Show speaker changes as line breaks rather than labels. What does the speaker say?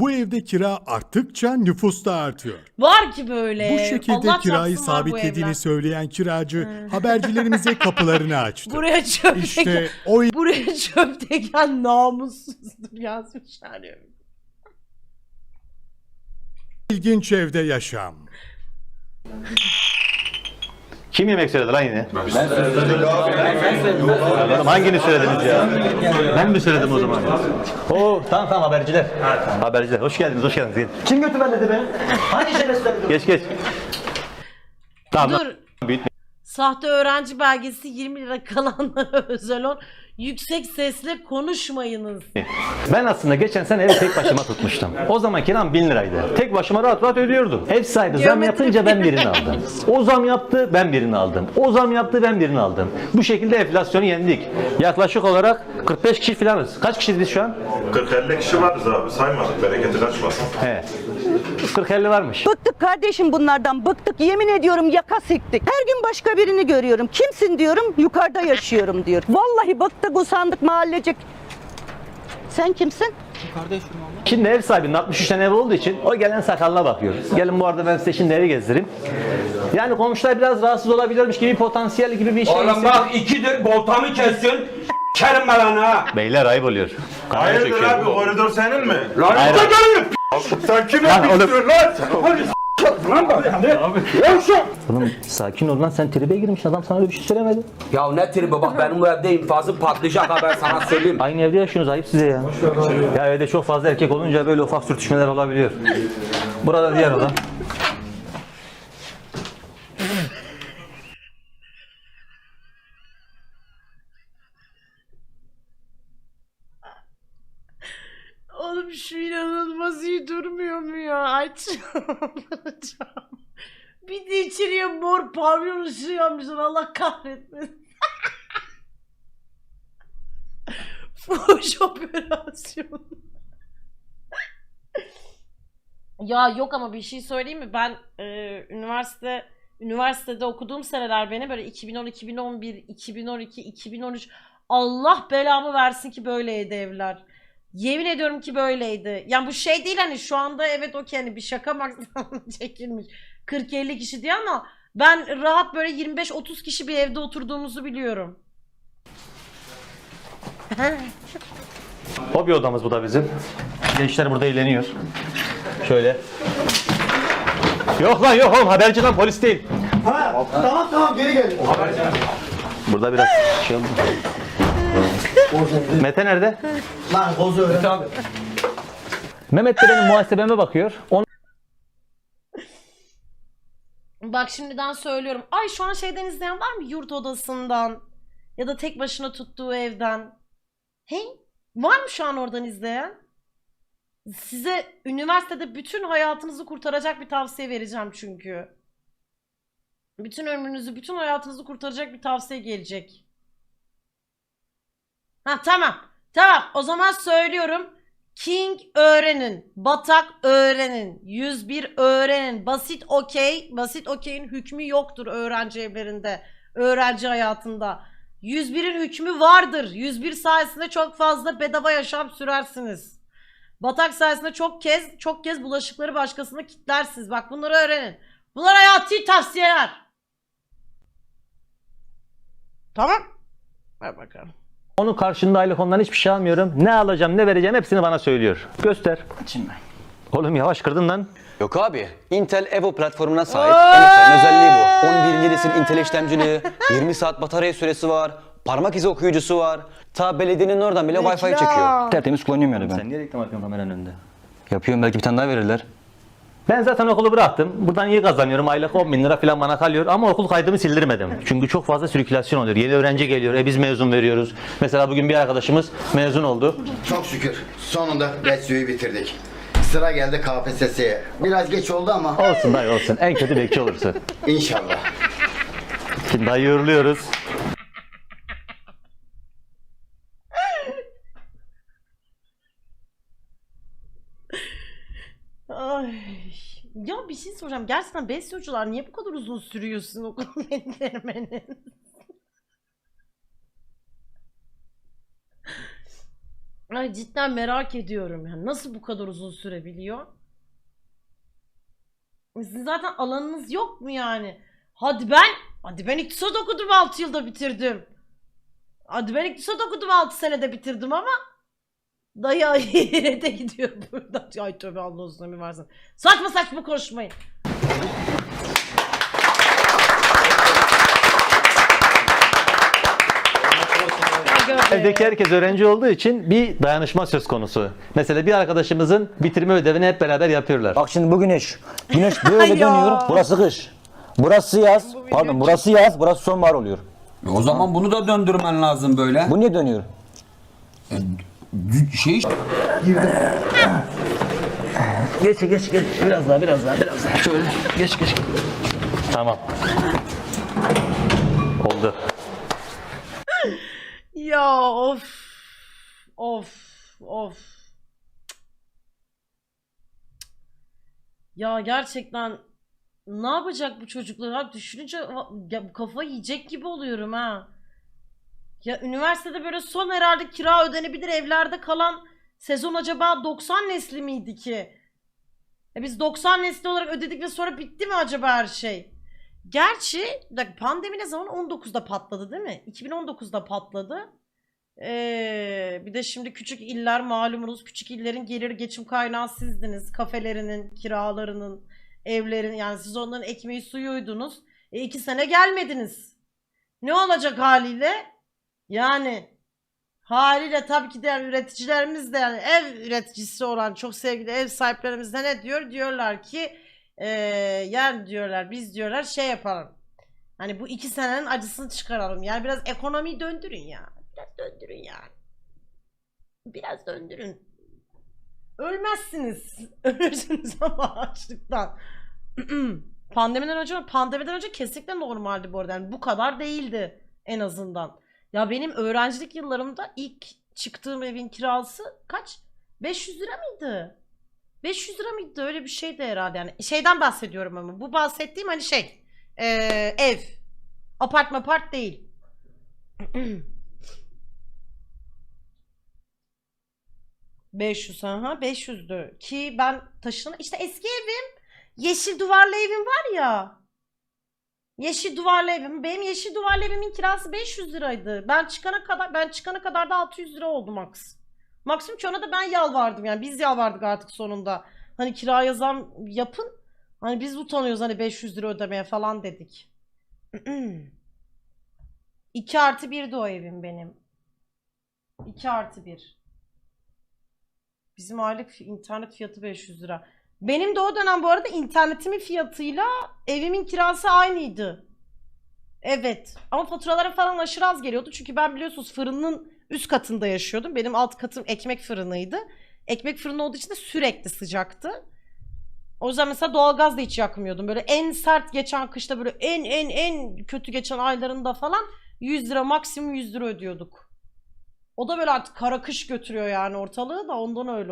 Bu evde kira arttıkça nüfus da artıyor.
Var ki böyle.
Bu şekilde
Allah
kirayı
çarpsın var bu
sabitlediğini
evler.
söyleyen kiracı habercilerimize kapılarını açtı.
Buraya çöp
İşte o
buraya çöp teken namussuzdur yazmışlar ya.
ilginç evde yaşam.
Kim yemek söyledi lan yine? Ben söyledim Oğlum hangini söylediniz ya? Ben mi söyledim o zaman? Oo tamam tamam haberciler. Haberciler. Hoş geldiniz, hoş geldiniz. Kim götü belledi beni? Hangi şerefsizler? Geç geç. Tamam.
Dur.
Büyütme.
Sahte öğrenci belgesi 20 lira kalanlara özel on. Yüksek sesle konuşmayınız.
Ben aslında geçen sene evi tek başıma tutmuştum. O zaman kiram 1000 liraydı. Tek başıma rahat rahat ödüyordum. Ev sahibi zam
Geometri
yapınca ben birini aldım. O zam yaptı ben birini aldım. O zam yaptı ben birini aldım. Bu şekilde enflasyonu yendik. Yaklaşık olarak 45 kişi falanız. Kaç kişiyiz biz şu an?
40-50 kişi varız abi saymadık bereketi kaçmasın.
He. 40-50 varmış.
Bıktık kardeşim bunlardan bıktık yemin ediyorum yaka siktik. Her gün başka birini görüyorum. Kimsin diyorum yukarıda yaşıyorum diyor. Vallahi bıktık usandık mahallecik. Sen kimsin?
Şimdi ev sahibinin 63 tane ev olduğu için o gelen sakalına bakıyor. Gelin bu arada ben size şimdi evi gezdireyim. Yani komşular biraz rahatsız olabilirmiş gibi potansiyel gibi bir şey.
Oğlum bak ikidir boltamı kesiyorsun. Kerim ben ha.
Beyler ayıp oluyor.
Hayırdır abi koridor senin mi?
Lan
Hayır.
usta.
Sen kime
Lan oğlum-
lan?
Lan bak. Yavşak.
Oğlum sakin ol lan sen tribe girmişsin adam sana öyle bir şey söylemedi.
Ya ne tribi bak benim bu evde infazım patlayacak ha ben sana söyleyeyim.
Aynı evde yaşıyorsunuz ayıp size ya. Ya evde çok fazla erkek olunca böyle ufak sürtüşmeler olabiliyor. Burada diğer oda.
Oğlum şu inanılmaz iyi durmuyor mu ya? Aç. bir de içeriye mor pavyon ışığı yapmışlar. Allah kahretmesin. Fuhuş operasyonu. ya yok ama bir şey söyleyeyim mi? Ben e, üniversite üniversitede okuduğum seneler beni böyle 2010, 2011, 2012, 2013 Allah belamı versin ki böyleydi evler. Yemin ediyorum ki böyleydi. Yani bu şey değil hani şu anda evet okey hani bir şaka maksimum çekilmiş. 40-50 kişi diye ama ben rahat böyle 25-30 kişi bir evde oturduğumuzu biliyorum.
Hobi odamız bu da bizim. Gençler burada eğleniyor. Şöyle. Yok lan yok oğlum haberci lan polis değil.
Tamam tamam geri gel.
Burada biraz şey oldu. Mete nerede?
Lan bozu öyle.
Mehmet de benim muhasebeme bakıyor. Onu
Bak şimdiden söylüyorum. Ay şu an şeyden izleyen var mı? Yurt odasından ya da tek başına tuttuğu evden. Hey, var mı şu an oradan izleyen? Size üniversitede bütün hayatınızı kurtaracak bir tavsiye vereceğim çünkü. Bütün ömrünüzü, bütün hayatınızı kurtaracak bir tavsiye gelecek. Ha tamam. Tamam. O zaman söylüyorum. King öğrenin. Batak öğrenin. 101 öğrenin. Basit okey. Basit okeyin hükmü yoktur öğrenci evlerinde. Öğrenci hayatında. 101'in hükmü vardır. 101 sayesinde çok fazla bedava yaşam sürersiniz. Batak sayesinde çok kez çok kez bulaşıkları başkasına kitlersiniz. Bak bunları öğrenin. Bunlar hayati tavsiyeler. Tamam. Ver bakalım.
Onun karşında aylık ondan hiçbir şey almıyorum. Ne alacağım ne vereceğim hepsini bana söylüyor. Göster. Oğlum yavaş kırdın lan.
Yok abi. Intel Evo platformuna sahip en özelliği bu. 11. nesil Intel işlemcili, 20 saat batarya süresi var, parmak izi okuyucusu var. Ta belediyenin oradan bile Wi-Fi çekiyor. Tertemiz kullanıyorum yani ben.
Sen niye reklam yapıyorsun kameranın önünde?
Yapıyorum belki bir tane daha verirler.
Ben zaten okulu bıraktım. Buradan iyi kazanıyorum. Aylık 10 bin lira falan bana kalıyor. Ama okul kaydımı sildirmedim. Çünkü çok fazla sirkülasyon oluyor. Yeni öğrenci geliyor. E biz mezun veriyoruz. Mesela bugün bir arkadaşımız mezun oldu.
Çok şükür sonunda Besyo'yu bitirdik. Sıra geldi KPSS'ye. Biraz geç oldu ama
Olsun dayı olsun. En kötü bekçi olursun.
inşallah.
Şimdi dayı uğurluyoruz.
Ay. Ya bir şey soracağım. Gerçekten besyocular niye bu kadar uzun sürüyorsun okul bitirmenin? Ben cidden merak ediyorum. Yani nasıl bu kadar uzun sürebiliyor? Sizin zaten alanınız yok mu yani? Hadi ben, hadi ben iktisat okudum 6 yılda bitirdim. Hadi ben iktisat okudum 6 senede bitirdim ama dayı ahirete gidiyor burada. Ay tövbe Allah ömür versin. Saçma saçma konuşmayın.
Evdeki herkes öğrenci olduğu için bir dayanışma söz konusu. Mesela bir arkadaşımızın bitirme ödevini hep beraber yapıyorlar.
Bak şimdi bu güneş. Güneş böyle
Ya.
dönüyor. Burası kış. Burası yaz. Pardon burası yaz. Burası sonbahar oluyor.
O zaman bunu da döndürmen lazım böyle.
Bu niye dönüyor?
Şey
Geç geç geç. Biraz daha biraz daha biraz daha. Şöyle geç geç.
Tamam. Oldu.
Ya of. Of. Of. Ya gerçekten ne yapacak bu çocuklar? Abi düşününce ya kafa yiyecek gibi oluyorum ha. Ya üniversitede böyle son herhalde kira ödenebilir evlerde kalan sezon acaba 90 nesli miydi ki? E biz 90 nesli olarak ödedik ve sonra bitti mi acaba her şey? Gerçi pandemi ne zaman? 19'da patladı değil mi? 2019'da patladı. Ee, bir de şimdi küçük iller malumunuz küçük illerin gelir geçim kaynağı sizdiniz. Kafelerinin, kiralarının, evlerin yani siz onların ekmeği suyuydunuz. E iki sene gelmediniz. Ne olacak haliyle? Yani haliyle tabii ki diğer üreticilerimiz de yani ev üreticisi olan çok sevgili ev sahiplerimiz de ne diyor? Diyorlar ki eee yani diyorlar biz diyorlar şey yapalım. Hani bu iki senenin acısını çıkaralım. Yani biraz ekonomiyi döndürün ya. Biraz döndürün yani. Biraz döndürün. Ölmezsiniz. Ölürsünüz ama açlıktan. Pandemiden önce pandemiden önce kesinlikle normaldi bu arada. Yani bu kadar değildi en azından. Ya benim öğrencilik yıllarımda ilk çıktığım evin kirası kaç? 500 lira mıydı? 500 lira mıydı? Öyle bir şeydi herhalde yani. Şeyden bahsediyorum ama. Bu bahsettiğim hani şey. eee, ev. Apartma apart değil. ...500 ha 500'dü ki ben taşın işte eski evim yeşil duvarlı evim var ya yeşil duvarlı evim. Benim yeşil duvarlı evimin kirası 500 liraydı. Ben çıkana kadar ben çıkana kadar da 600 lira oldu max. Maksimum ki ona da ben yalvardım yani. Biz yalvardık artık sonunda. Hani kiraya zam yapın. Hani biz utanıyoruz hani 500 lira ödemeye falan dedik. 2 artı 1'di o evim benim. 2 artı 1 Bizim aylık internet fiyatı 500 lira. Benim de o dönem bu arada internetimin fiyatıyla evimin kirası aynıydı. Evet. Ama faturalara falan aşırı az geliyordu. Çünkü ben biliyorsunuz fırının üst katında yaşıyordum. Benim alt katım ekmek fırınıydı. Ekmek fırını olduğu için de sürekli sıcaktı. O yüzden mesela doğalgaz da hiç yakmıyordum. Böyle en sert geçen kışta böyle en en en kötü geçen aylarında falan 100 lira maksimum 100 lira ödüyorduk. O da böyle artık kara kış götürüyor yani ortalığı da ondan öyle